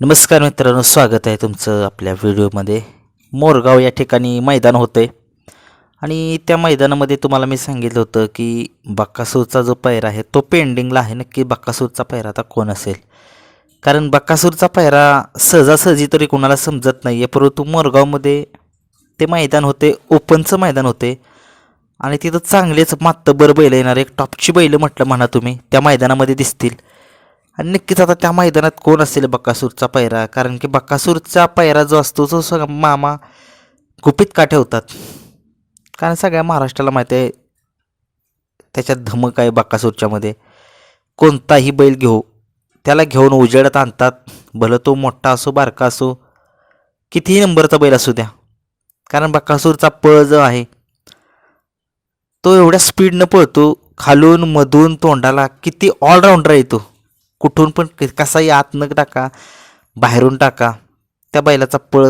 नमस्कार मित्रांनो स्वागत आहे तुमचं आपल्या व्हिडिओमध्ये. मोरगाव या ठिकाणी मैदान होते आणि त्या मैदानामध्ये तुम्हाला मी सांगितलं होतं की बक्कासूरचा जो पैरा आहे तो पेंडिंगला आहे. नक्की बक्कासूरचा पैरा आता कोण असेल? कारण बक्कासूरचा पैरा सहजासहजी तरी कोणाला समजत नाही आहे परंतु मोरगावमध्ये ते मैदान होते ओपनचं मैदान होते आणि तिथं चांगलेच मात्तबर बैल येणार एक टॉपची बैल म्हटलं म्हणा तुम्ही त्या मैदानामध्ये दिसतील. आणि नक्कीच आता त्या मैदानात कोण असेल बक्कासूरचा पैरा कारण की बक्कासूरचा पैरा जो असतो तो सगळा मामा गुपित का ठेवतात? कारण सगळ्या महाराष्ट्राला माहिती आहे त्याच्यात धमक आहे बक्कासूरच्यामध्ये कोणताही बैल घेऊ त्याला घेऊन उजेडात आणतात. भलं तो मोठा असो बारका असो कितीही नंबरचा बैल असू द्या. कारण बक्कासूरचा पळ जो आहे तो एवढ्या स्पीडनं पळतो खालून मधून तोंडाला किती ऑलराऊंडर येतो कुठून पण कसाही कसाही आतनं टाका बाहेरून टाका त्या बैलाचा पळ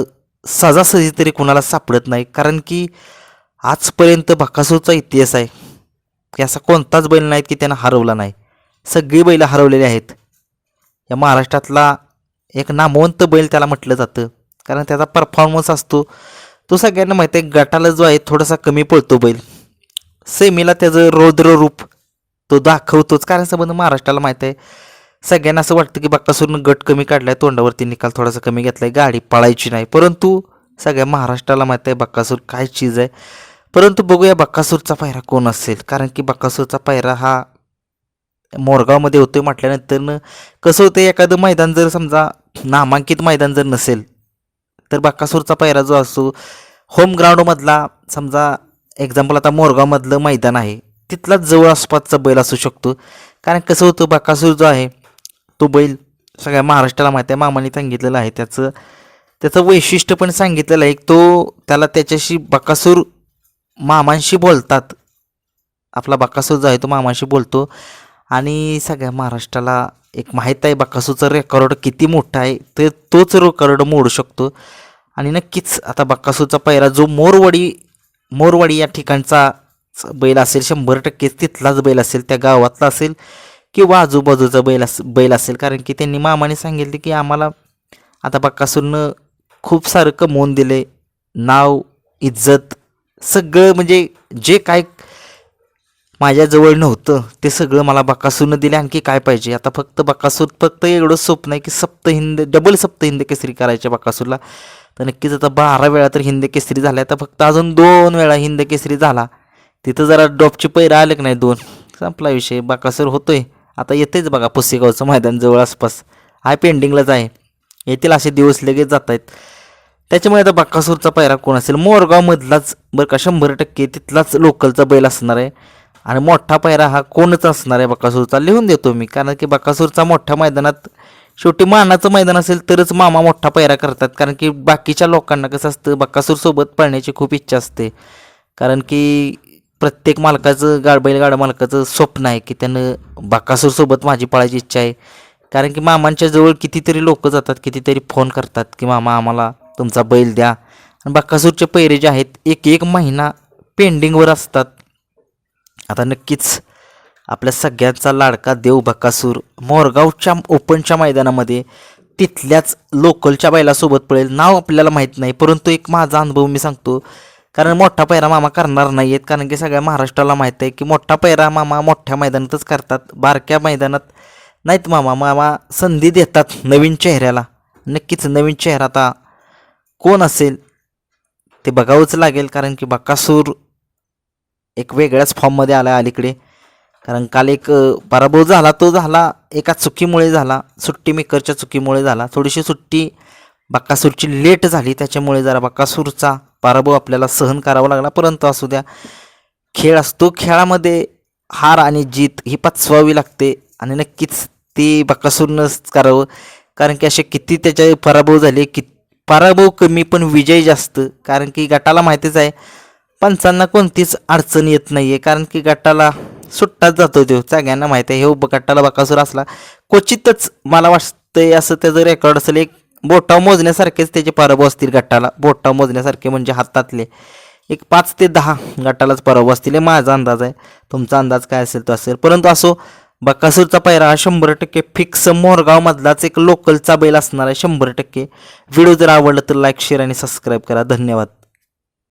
सहजासहजी तरी कुणाला सापडत नाही. कारण की आजपर्यंत भकासूरचा इतिहास आहे की असा कोणताच बैल नाहीत की त्यांना हरवला नाही. सगळी बैल हरवलेली आहेत. या महाराष्ट्रातला एक नामवंत बैल त्याला म्हटलं जातं. कारण त्याचा परफॉर्मन्स असतो. तो सगळ्यांना माहिती आहे गटाला जो आहे थोडासा कमी पळतो बैल. सेमीला त्याचं रौद्र रूप तो दाखवतोच. कारण संबंध महाराष्ट्राला माहीत आहे. सगळ्यांना असं वाटतं की बक्कासूरनं गट कमी काढलाय तोंडावरती निकाल थोडासा कमी घेतलाय गाडी पळायची नाही. परंतु सगळ्या महाराष्ट्राला माहीत आहे बक्कासूर काय चीज आहे. परंतु बघूया बक्कासूरचा पायरा कोण असेल. कारण की बक्कासूरचा पायरा हा मोरगावमध्ये होतोय म्हटल्यानंतर कसं होतं एखादं मैदान जर समजा नामांकित मैदान जर नसेल तर बक्कासूरचा पायरा जो असतो होम ग्राउंडमधला समजा एक्झाम्पल आता मोरगावमधलं मैदान आहे तिथलाच जवळ आसपासचा बैल असू शकतो. कारण कसं होतं बक्कासूर जो आहे तो बैल सगळ्या महाराष्ट्राला माहिती आहे मामाने सांगितलेलं आहे त्याचं त्याचं वैशिष्ट्य पण सांगितलेलं आहे. तो त्याला त्याच्याशी बकासूर मामांशी बोलतात. आपला बकासूर जो आहे तो मामांशी बोलतो. आणि सगळ्या महाराष्ट्राला एक माहीत आहे बकासूरचं रेकॉर्ड किती मोठा आहे तर तोच रेकॉर्ड मोडू शकतो. आणि नक्कीच आता बक्कासूरचा पैरा जो मोरवाडी मोरवाडी या ठिकाणचा बैल असेल शंभर टक्केच तिथलाच बैल असेल त्या गावातला असेल. किंवा आजूबाजूचा बैल अस बैल असेल. कारण की त्यांनी मामाने सांगितले की आम्हाला आता बक्कासूरनं खूप सारं कमवून दिले नाव इज्जत सगळं म्हणजे जे काय माझ्याजवळ नव्हतं ते सगळं मला बकासूरनं दिले. आणखी काय पाहिजे? आता फक्त बकासूर फक्त एवढं स्वप्न आहे की सप्त हिंद डबल सप्त हिंद केसरी करायच्या बक्कासूरला तर नक्कीच आता बारा वेळा तर हिंद केसरी झाल्या. आता फक्त अजून दोन वेळा हिंद केसरी झाला. तिथं जरा ड्रॉपची पैरा आले की नाही दोन? संपला विषय. बकासूर होतोय. आता येतेच बघा पुसेगावचं मैदान जवळ आसपास. आहे पेंडिंगलाच आहे. येतील असे दिवस लगेच जात आहेत त्याच्यामुळे आता बक्कासूरचा पैरा कोण असेल? मोरगावमधलाच बरं का शंभर टक्के तिथलाच लोकलचा बैल असणार आहे. आणि मोठा पैरा हा कोणच असणार आहे बक्कासूरचा लिहून देतो मी कारण की बक्कासूरचा मोठ्या मैदानात शेवटी मानाचं मैदान असेल तरच मामा मोठा पैरा करतात. कारण की बाकीच्या लोकांना कसं असतं बक्कासूरसोबत पळण्याची खूप इच्छा असते. कारण की प्रत्येक मालकाचं गाड बैलगाडा मालकाचं स्वप्न आहे की त्यानं बाकासूरसोबत माझी पळायची इच्छा आहे. कारण की मामांच्या जवळ कितीतरी लोक जातात कितीतरी फोन करतात की मामा आम्हाला तुमचा बैल द्या. आणि बाकासूरचे पैरे जे आहेत एक एक महिना पेंडिंगवर असतात. आता नक्कीच आपल्या सगळ्यांचा लाडका देव बकासूर मोरगावच्या ओपनच्या मैदानामध्ये तिथल्याच लोकलच्या बैलासोबत पळेल. नाव आपल्याला माहीत नाही परंतु एक माझा अनुभव मी सांगतो. कारण मोठा पैरा मामा करणार नाही आहेत कारण की सगळ्या महाराष्ट्राला माहीत आहे की मोठा पैरा मामा मोठ्या मैदानातच करतात बारक्या मैदानात नाहीत मामा मामा संधी देतात नवीन चेहऱ्याला. नक्कीच नवीन चेहरा आता कोण असेल ते बघावंच लागेल कारण की बक्कासूर एक वेगळ्याच फॉर्ममध्ये आला अलीकडे. कारण काल एक पराभव झाला तो झाला एका चुकीमुळे झाला सुट्टी मेकरच्या चुकीमुळे झाला. थोडीशी सुट्टी बक्कासूरची लेट झाली त्याच्यामुळे जरा बक्कासूरचा पराभव आपल्याला सहन करावा लागला परंतु असू द्या. खेळ असतो खेळामध्ये हार आणि जीत ही पचवावी लागते आणि नक्कीच ते बकासूरनंच करावं. कारण की असे किती त्याचे पराभव झाले कि पराभव कमी पण विजय जास्त. कारण की गटाला माहितीच आहे पंचांना कोणतीच अडचण येत नाही आहे कारण की गटाला सुट्टाच जातो तो. सगळ्यांना माहिती आहे हे गटाला बकासूर असला क्वचितच मला वाटतंय असं त्याचं रेकॉर्ड असेल एक बोटाव मोजण्यासारखेच त्याचे पराभव असतील गटाला. बोटाव मोजण्यासारखे म्हणजे हातातले. एक पाच ते दहा गटालाच पराभव असतील. हे माझा अंदाज आहे. तुमचा अंदाज काय असेल तो असेल. परंतु असो बकासूरचा पायरा हा शंभर टक्के फिक्स मोरगावमधलाच एक लोकलचा बैल असणार आहे शंभर टक्के. व्हिडिओ जर आवडला तर लाईक शेअर आणि सबस्क्राईब करा. धन्यवाद.